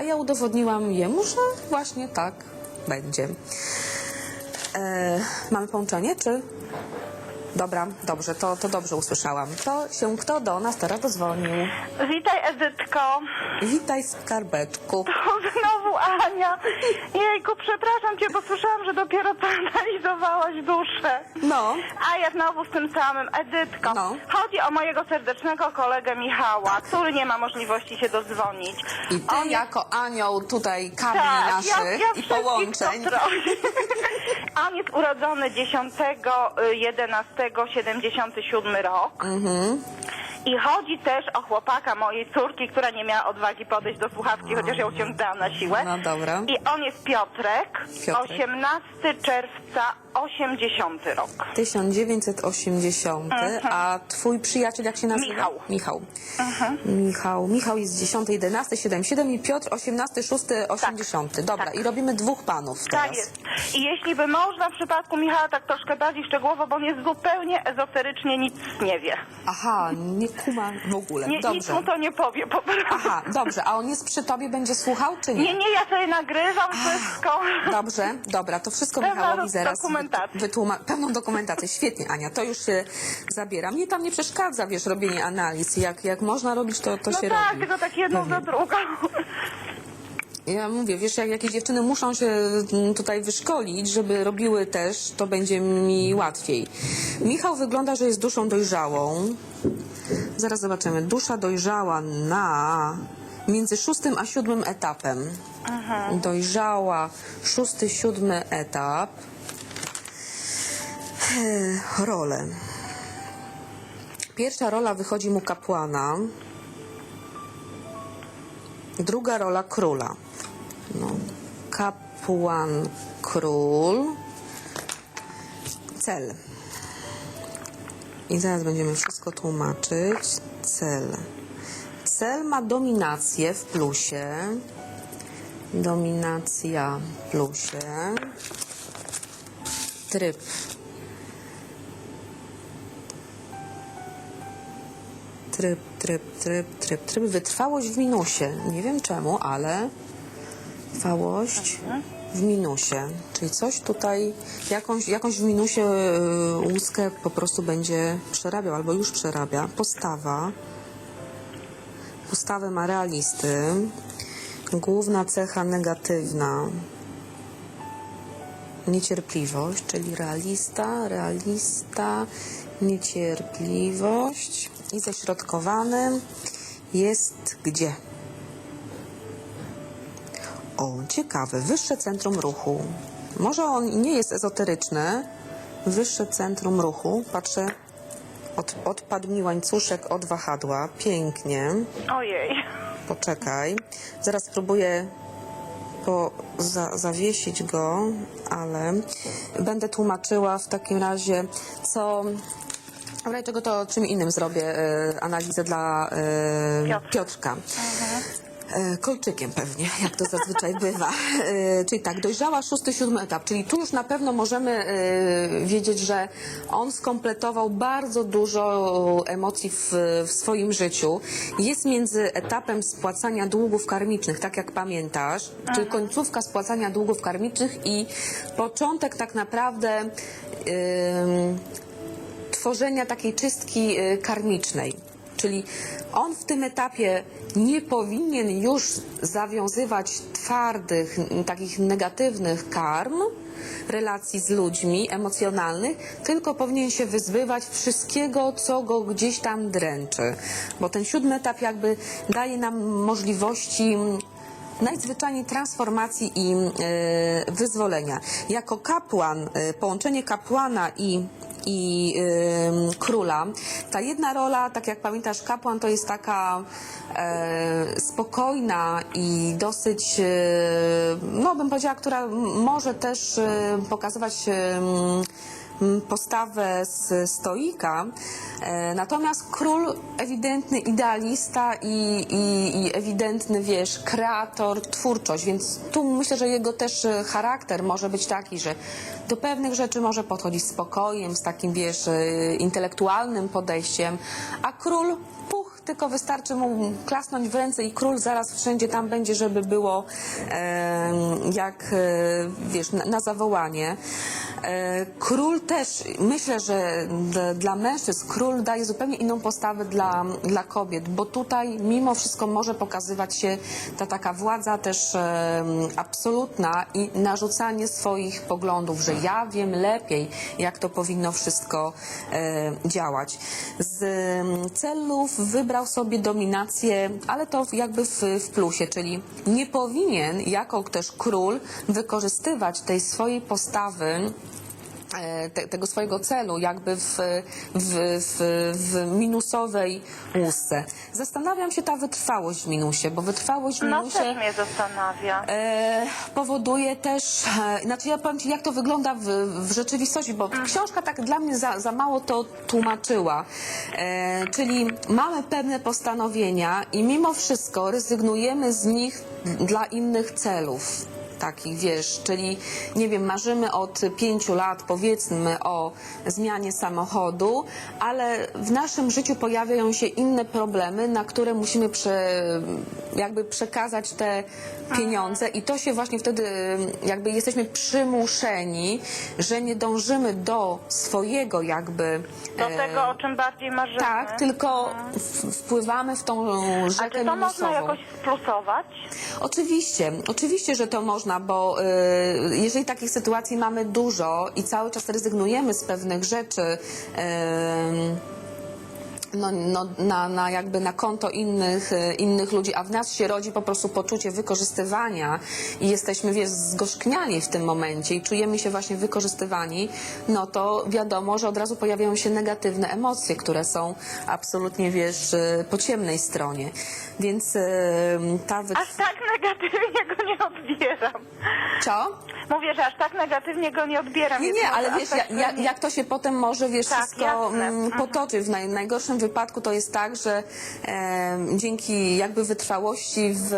a ja udowodniłam jemu, że właśnie tak będzie. E, mamy połączenie, czy? Dobra, dobrze, to, to dobrze usłyszałam. To się kto do nas teraz dozwonił? Witaj Edytko. Witaj skarbeczku. O, znowu Ania. Jejku, przepraszam cię, bo słyszałam, że dopiero analizowałaś duszę. No, A ja znowu z tym samym. Edytko, No. chodzi o mojego serdecznego kolegę Michała, który nie ma możliwości się dodzwonić. i ty On jako anioł tutaj kabli tak, naszych ja, i wszystkich połączeń. pozdrowię. On jest urodzony 10 11 77 rok. Mhm. I chodzi też o chłopaka mojej córki, która nie miała odwagi podejść do słuchawki, chociaż ją ciągnęłam na siłę. No dobra. I on jest Piotrek, Piotrek. 18 czerwca 80 rok. 1980, a twój przyjaciel jak się nazywa? Michał. Michał. Michał. Michał jest 10, 11, 77 i Piotr 18, 6, 80. Dobra, tak. i robimy dwóch panów teraz. Tak jest. I jeśli by można w przypadku Michała tak troszkę bardziej szczegółowo, bo on jest zupełnie ezoterycznie nic nie wie. Aha, nie kuma w ogóle. Nie, nic dobrze. mu to nie powie po prostu. Aha, dobrze, a on jest przy tobie, będzie słuchał, czy nie? Nie, nie, ja sobie nagrywam wszystko. Dobrze, dobra, to wszystko Pełna Michałowi zaraz dokumentacja. wytłuma... Pełną dokumentację, świetnie Ania, to już się zabiera. Mnie tam nie przeszkadza, wiesz, robienie analiz. Jak, jak można robić, to, to No się tak, robi. tylko tak jedną za drugą. Ja mówię, wiesz, jak jakieś dziewczyny muszą się mm, tutaj wyszkolić, żeby robiły też, to będzie mi łatwiej. Michał wygląda, że jest duszą dojrzałą. Zaraz zobaczymy. Dusza dojrzała na między szóstym a siódmym etapem. Dojrzała szósty, siódmy etap. Ech, Role. Pierwsza rola wychodzi mu kapłana. Druga rola króla. No. Kapłan, król. Cel. I zaraz będziemy wszystko tłumaczyć. Cel. Cel ma dominację w plusie. Dominacja w plusie. Tryb. Tryb, tryb, tryb, tryb, tryb. Wytrwałość w minusie. Nie wiem czemu, ale trwałość w minusie. Czyli coś tutaj, jakąś, jakąś w minusie y, łuskę po prostu będzie przerabiał, albo już przerabia. Postawa. Postawę ma realisty. Główna cecha negatywna. Niecierpliwość, czyli realista, realista, niecierpliwość i ześrodkowany jest gdzie? O, ciekawe, wyższe centrum ruchu. Może on nie jest ezoteryczny. Wyższe centrum ruchu. Patrzę, od, odpadł mi łańcuszek od wahadła. Pięknie. Ojej. Poczekaj. Zaraz spróbuję po, za, zawiesić go, ale będę tłumaczyła w takim razie, co. Razie czego to czym innym zrobię e, analizę dla e, Piotrka. Piotrka. E, Kolczykiem pewnie, jak to zazwyczaj bywa. E, Czyli tak, dojrzała szósty, siódmy etap. Czyli tu już na pewno możemy e, wiedzieć, że on skompletował bardzo dużo emocji w, w swoim życiu. Jest między etapem spłacania długów karmicznych, tak jak pamiętasz, czyli końcówka spłacania długów karmicznych i początek tak naprawdę em, tworzenia takiej czystki karmicznej. Czyli on w tym etapie nie powinien już zawiązywać twardych, takich negatywnych karm, relacji z ludźmi emocjonalnych, tylko powinien się wyzbywać wszystkiego, co go gdzieś tam dręczy. Bo ten siódmy etap jakby daje nam możliwości najzwyczajniej transformacji i e, wyzwolenia. Jako kapłan, e, połączenie kapłana i i ym, króla. Ta jedna rola, tak jak pamiętasz, kapłan to jest taka e, spokojna i dosyć, e, no bym powiedziała, która może też e, pokazywać postawę z stoika. E, natomiast król ewidentny idealista i, i, i ewidentny, wiesz, kreator, twórczość, więc tu myślę, że jego też e, charakter może być taki, że do pewnych rzeczy może podchodzić spokojem, z takim, wiesz, e, intelektualnym podejściem, a król puch tylko wystarczy mu klasnąć w ręce i król zaraz wszędzie tam będzie, żeby było e, jak, e, wiesz, na, na zawołanie. E, Król też, myślę, że d- dla mężczyzn król daje zupełnie inną postawę dla, dla kobiet, bo tutaj mimo wszystko może pokazywać się ta taka władza też e, absolutna i narzucanie swoich poglądów, że ja wiem lepiej, jak to powinno wszystko e, działać. Z celów wybrał sobie dominację, ale to jakby w, w plusie, czyli nie powinien jako też król wykorzystywać tej swojej postawy te, tego swojego celu jakby w, w, w, w minusowej łusce. Zastanawiam się ta wytrwałość w minusie, bo wytrwałość w No minusie też mnie zastanawia. e, powoduje też, e, znaczy ja powiem Ci, jak to wygląda w, w rzeczywistości, bo książka tak dla mnie za, za mało to tłumaczyła. E, czyli mamy pewne postanowienia i mimo wszystko rezygnujemy z nich dla innych celów. Takich, wiesz, czyli nie wiem, marzymy od pięciu lat, powiedzmy, o zmianie samochodu, ale w naszym życiu pojawiają się inne problemy, na które musimy prze, jakby przekazać te pieniądze i to się właśnie wtedy jakby jesteśmy przymuszeni, że nie dążymy do swojego jakby Do e, tego, o czym bardziej marzymy. tak, tylko w, wpływamy w tą A rzekę czy to można minusową. jakoś splusować? Oczywiście, oczywiście, że to można, bo y, jeżeli takich sytuacji mamy dużo i cały czas rezygnujemy z pewnych rzeczy, no, no, na, na jakby na konto innych, y, innych ludzi, a w nas się rodzi po prostu poczucie wykorzystywania i jesteśmy, wiesz, zgorzkniani w tym momencie i czujemy się właśnie wykorzystywani, no to wiadomo, że od razu pojawiają się negatywne emocje, które są absolutnie, wiesz, y, po ciemnej stronie. Więc y, ta Aż tak negatywnie go nie odbieram. Co? Mówię, że aż tak negatywnie go nie odbieram. Nie, nie, ale wiesz, jak, że jak to się potem może, wiesz, Tak, wszystko jasne. mm, Mhm. potoczy. W naj, najgorszym wypadku to jest tak, że e, dzięki jakby wytrwałości w,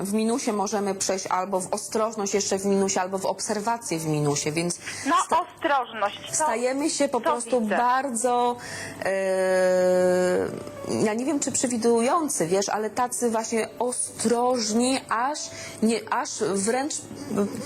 w minusie możemy przejść albo w ostrożność jeszcze w minusie, albo w obserwację w minusie, więc No, ostrożność. Co? stajemy się po co prostu widzę? bardzo, e, ja nie wiem czy przewidujący, wiesz, ale tacy właśnie ostrożni, aż, nie, aż wręcz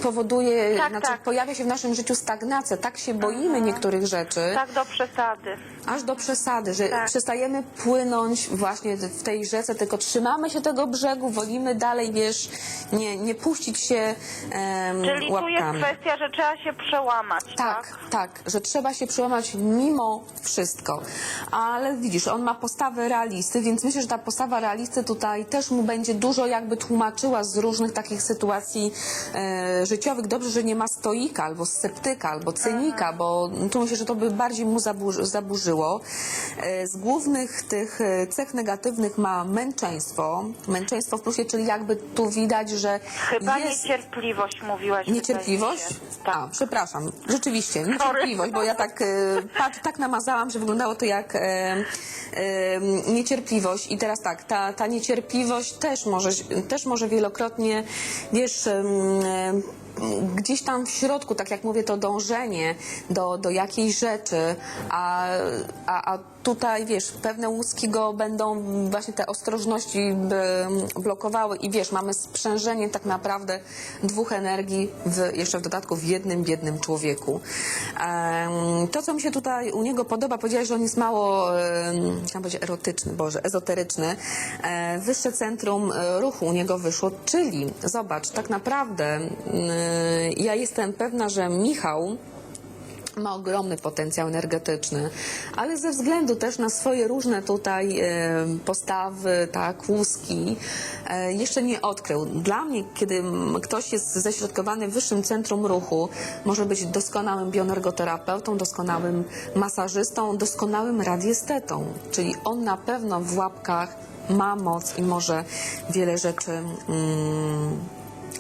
powoduje, Tak, znaczy tak. pojawia się w naszym życiu stagnacja, tak się boimy niektórych rzeczy, Tak do przesady. aż do przesady, że Tak. przestajemy płynąć właśnie w tej rzece, tylko trzymamy się tego brzegu, wolimy dalej, wiesz, nie, nie puścić się em, Czyli tu jest łapkami. kwestia, że trzeba się przełamać, tak? Tak, tak, że trzeba się przełamać mimo wszystko. Ale widzisz, on ma postawę realisty, więc myślę, że ta postawa realisty tutaj też mu będzie dużo jakby tłumaczyła z różnych takich sytuacji e, życiowych. Dobrze, że nie ma stoika, albo sceptyka, albo cynika, bo tu myślę, że to by bardziej mu zaburzy, zaburzyło. E, z głównych tych e, cech negatywnych ma męczeństwo. Męczeństwo w plusie, czyli jakby tu widać, że Chyba jest... niecierpliwość mówiłaś. Niecierpliwość? Tak. A, przepraszam. Rzeczywiście, niecierpliwość, bo ja tak, e, patrz, tak namazałam, że wyglądało to jak e, e, niecierpliwość. I teraz tak, ta, ta niecierpliwość też może, też może wielokrotnie, wiesz, em, gdzieś tam w środku, tak jak mówię, to dążenie do, do jakiejś rzeczy, a, a, a tutaj, wiesz, pewne łuski go będą właśnie te ostrożności blokowały i wiesz, mamy sprzężenie tak naprawdę dwóch energii w, jeszcze w dodatku w jednym biednym człowieku. To, co mi się tutaj u niego podoba, powiedziałaś, że on jest mało, chciałam powiedzieć erotyczny, boże, ezoteryczny. E, wyższe centrum e, ruchu u niego wyszło, czyli zobacz, tak naprawdę ja jestem pewna, że Michał ma ogromny potencjał energetyczny, ale ze względu też na swoje różne tutaj e, postawy, tak, łuski, e, jeszcze nie odkrył. Dla mnie, kiedy ktoś jest ześrodkowany w wyższym centrum ruchu, może być doskonałym bioenergoterapeutą, doskonałym masażystą, doskonałym radiestetą, czyli on na pewno w łapkach ma moc i może wiele rzeczy mm,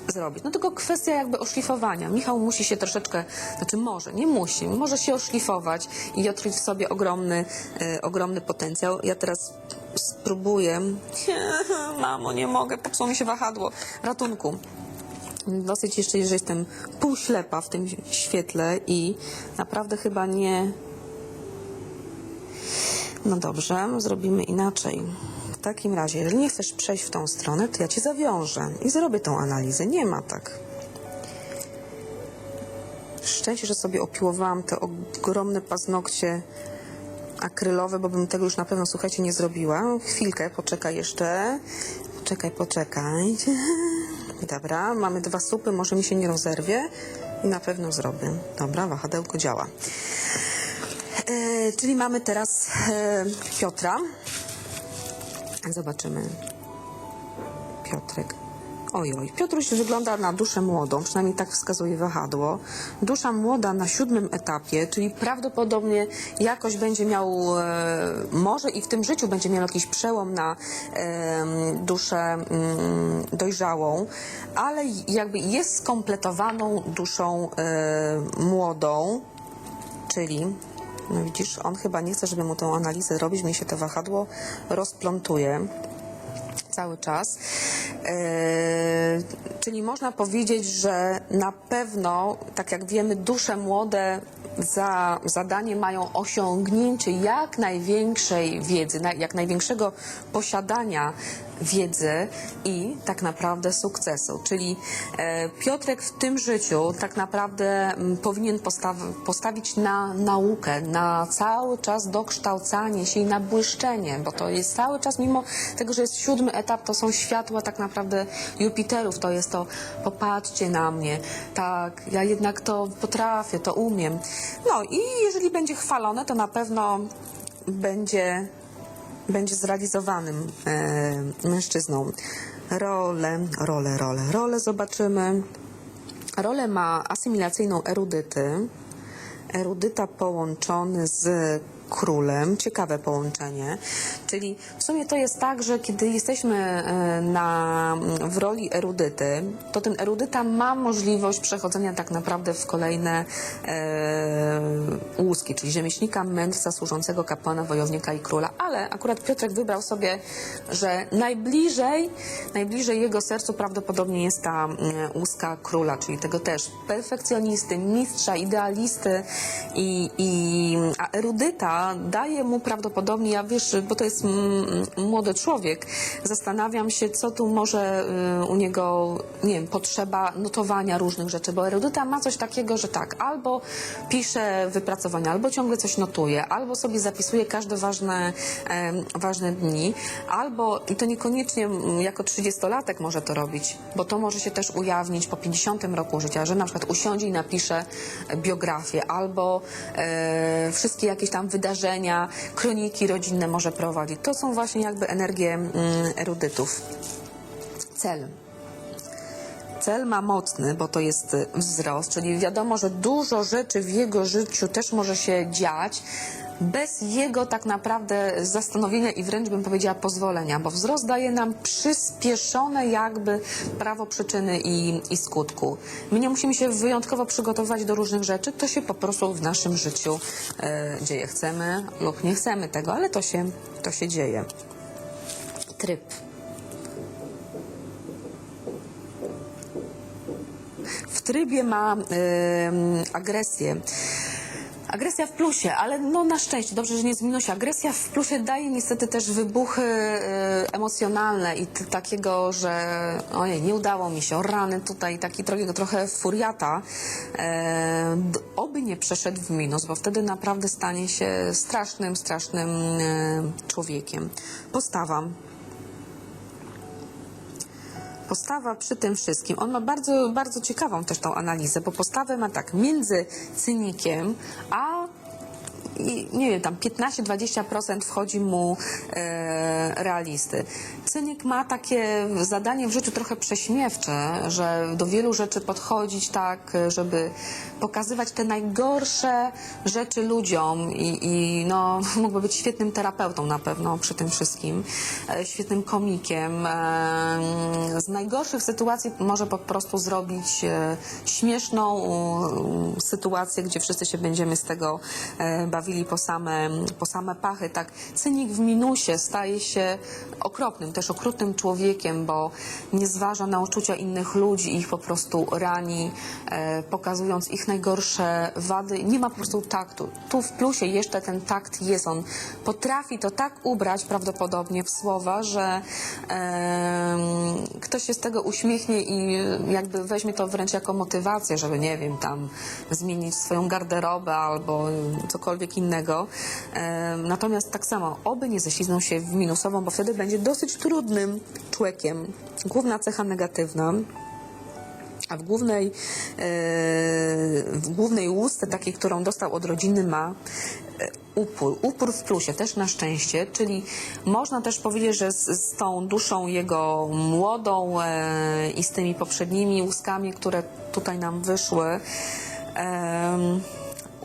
zrobić. No tylko kwestia jakby oszlifowania. Michał musi się troszeczkę, znaczy może, nie musi, może się oszlifować i odkryć w sobie ogromny, e, ogromny potencjał. Ja teraz spróbuję. Mamo, nie mogę, popsuło mi się wahadło. Ratunku. Dosyć jeszcze, że jestem półślepa w tym świetle i naprawdę chyba nie... No dobrze, zrobimy inaczej. Takim razie, jeżeli nie chcesz przejść w tą stronę, to ja cię zawiążę i zrobię tą analizę. Nie ma tak. Szczęście, że sobie opiłowałam te ogromne paznokcie akrylowe, bo bym tego już na pewno, słuchajcie, nie zrobiła. Chwilkę, poczekaj jeszcze. Poczekaj, poczekaj. Dobra, mamy dwa supy, może mi się nie rozerwie i na pewno zrobię. Dobra, wahadełko działa. E, czyli mamy teraz e, Piotra. Zobaczymy. Piotrek. Oj, oj. Piotruś wygląda na duszę młodą, przynajmniej tak wskazuje wahadło. Dusza młoda na siódmym etapie, czyli prawdopodobnie jakoś będzie miał, e, może i w tym życiu będzie miał jakiś przełom na e, duszę mm, dojrzałą, ale jakby jest skompletowaną duszą e, młodą, czyli widzisz, on chyba nie chce, żeby mu tę analizę robić, mi się to wahadło rozplątuje cały czas. Eee, czyli można powiedzieć, że na pewno, tak jak wiemy, dusze młode za zadanie mają osiągnięcie jak największej wiedzy, jak największego posiadania wiedzy i tak naprawdę sukcesu. Czyli e, Piotrek w tym życiu tak naprawdę powinien postaw, postawić na naukę, na cały czas dokształcanie się i na błyszczenie, bo to jest cały czas, mimo tego, że jest siódmy etap, to są światła tak naprawdę Jupiterów, to jest to popatrzcie na mnie, tak, ja jednak to potrafię, to umiem. No i jeżeli będzie chwalone, to na pewno będzie będzie zrealizowanym e, mężczyzną. Rolę, rolę, rolę, rolę zobaczymy. Rolę ma asymilacyjną erudyty. Erudyta połączony z królem. Ciekawe połączenie. Czyli w sumie to jest tak, że kiedy jesteśmy e, na, w roli erudyty, to ten erudyta ma możliwość przechodzenia tak naprawdę w kolejne e, łuski, czyli rzemieślnika, mędrca, służącego kapłana, wojownika i króla. Ale akurat Piotrek wybrał sobie, że najbliżej, najbliżej jego sercu prawdopodobnie jest ta mm, łuska króla, czyli tego też perfekcjonisty, mistrza, idealisty i, i a erudyta daje mu prawdopodobnie, ja wiesz, bo to jest młody człowiek, zastanawiam się, co tu może y, u niego, nie wiem, potrzeba notowania różnych rzeczy, bo erudyta ma coś takiego, że tak, albo pisze wypracowania, albo ciągle coś notuje, albo sobie zapisuje każde ważne, ważne dni, albo, i to niekoniecznie jako 30-latek może to robić, bo to może się też ujawnić po 50 roku życia, że na przykład usiądzie i napisze biografię, albo e, wszystkie jakieś tam wydarzenia, kroniki rodzinne może prowadzić. To są właśnie jakby energie mm, erudytów. Cel. Cel ma mocny, bo to jest y, wzrost, czyli wiadomo, że dużo rzeczy w jego życiu też może się dziać bez jego tak naprawdę zastanowienia i wręcz bym powiedziała pozwolenia, bo wzrost daje nam przyspieszone jakby prawo przyczyny i, i skutku. My nie musimy się wyjątkowo przygotowywać do różnych rzeczy, to się po prostu w naszym życiu e, dzieje. Chcemy lub nie chcemy tego, ale to się, to się dzieje. Tryb. w trybie ma em, agresję. Agresja w plusie, ale no na szczęście, dobrze, że nie z minusie. Agresja w plusie daje niestety też wybuchy e, emocjonalne i takiego, że ojej, nie udało mi się, rany tutaj, taki trochę furiata. E, oby nie przeszedł w minus, bo wtedy naprawdę stanie się strasznym, strasznym e, człowiekiem. Postawa. Postawa przy tym wszystkim, on ma bardzo, bardzo ciekawą też tą analizę, bo postawę ma tak między cynikiem, a i, nie wiem, tam 15-20% wchodzi mu e, realisty. Cynik ma takie zadanie w życiu trochę prześmiewcze, że do wielu rzeczy podchodzić tak, żeby pokazywać te najgorsze rzeczy ludziom i, i no, mógłby być świetnym terapeutą na pewno przy tym wszystkim, e, świetnym komikiem. E, z najgorszych sytuacji może po prostu zrobić e, śmieszną e, sytuację, gdzie wszyscy się będziemy z tego e, bawili bawili po same, po same pachy. Tak, cynik w minusie staje się okropnym, też okrutnym człowiekiem, bo nie zważa na uczucia innych ludzi ich po prostu rani, e, pokazując ich najgorsze wady. Nie ma po prostu taktu. Tu w plusie jeszcze ten takt jest. On potrafi to tak ubrać prawdopodobnie w słowa, że em, ktoś się z tego uśmiechnie i jakby weźmie to wręcz jako motywację, żeby nie wiem, tam zmienić swoją garderobę albo cokolwiek innego. Natomiast tak samo, oby nie ześliznął się w minusową, bo wtedy będzie dosyć trudnym człowiekiem. Główna cecha negatywna. A w głównej, e, w głównej łusce, takiej, którą dostał od rodziny, ma e, upór. Upór w plusie, też na szczęście, czyli można też powiedzieć, że z, z tą duszą jego młodą e, i z tymi poprzednimi łuskami, które tutaj nam wyszły,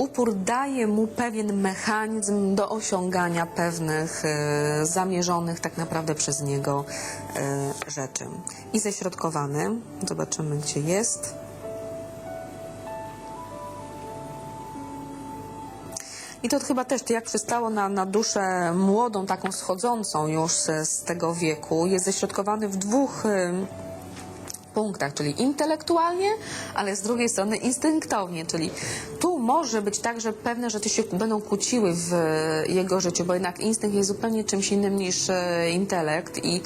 upór daje mu pewien mechanizm do osiągania pewnych e, zamierzonych tak naprawdę przez niego e, rzeczy. I ześrodkowany, zobaczymy gdzie jest. I to chyba też, jak przystało na, na duszę młodą, taką schodzącą już z, z tego wieku, jest ześrodkowany w dwóch em, punktach, czyli intelektualnie, ale z drugiej strony instynktownie, czyli tu może być tak, że pewne rzeczy się będą kłóciły w jego życiu, bo jednak instynkt jest zupełnie czymś innym niż e, intelekt i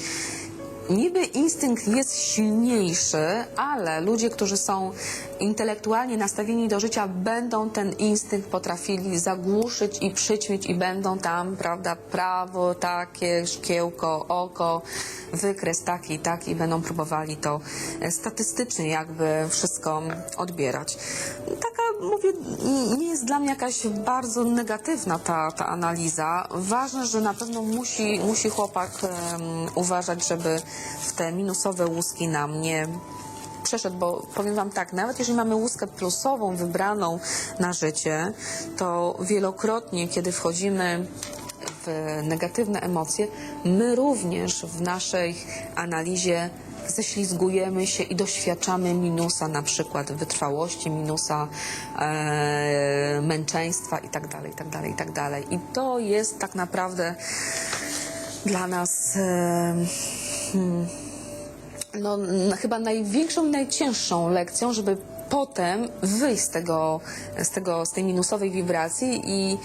Niby instynkt jest silniejszy, ale ludzie, którzy są intelektualnie nastawieni do życia, będą ten instynkt potrafili zagłuszyć i przyćmić i będą tam, prawda, prawo takie, szkiełko, oko, wykres taki i taki, będą próbowali to e, statystycznie jakby wszystko odbierać. Taka, mówię, nie jest dla mnie jakaś bardzo negatywna ta, ta analiza. Ważne, że na pewno musi, musi chłopak em, uważać, żeby w te minusowe łuski nam nie przeszedł, bo powiem Wam tak, nawet jeżeli mamy łuskę plusową wybraną na życie, to wielokrotnie, kiedy wchodzimy w negatywne emocje, my również w naszej analizie ześlizgujemy się i doświadczamy minusa, na przykład wytrwałości, minusa e, męczeństwa i tak dalej, i tak dalej, i tak dalej. I to jest tak naprawdę dla nas e, hmm, no, n- chyba największą i najcięższą lekcją, żeby potem wyjść z tego, z tego, z tej minusowej wibracji i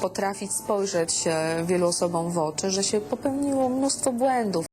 potrafić spojrzeć e, wielu osobom w oczy, że się popełniło mnóstwo błędów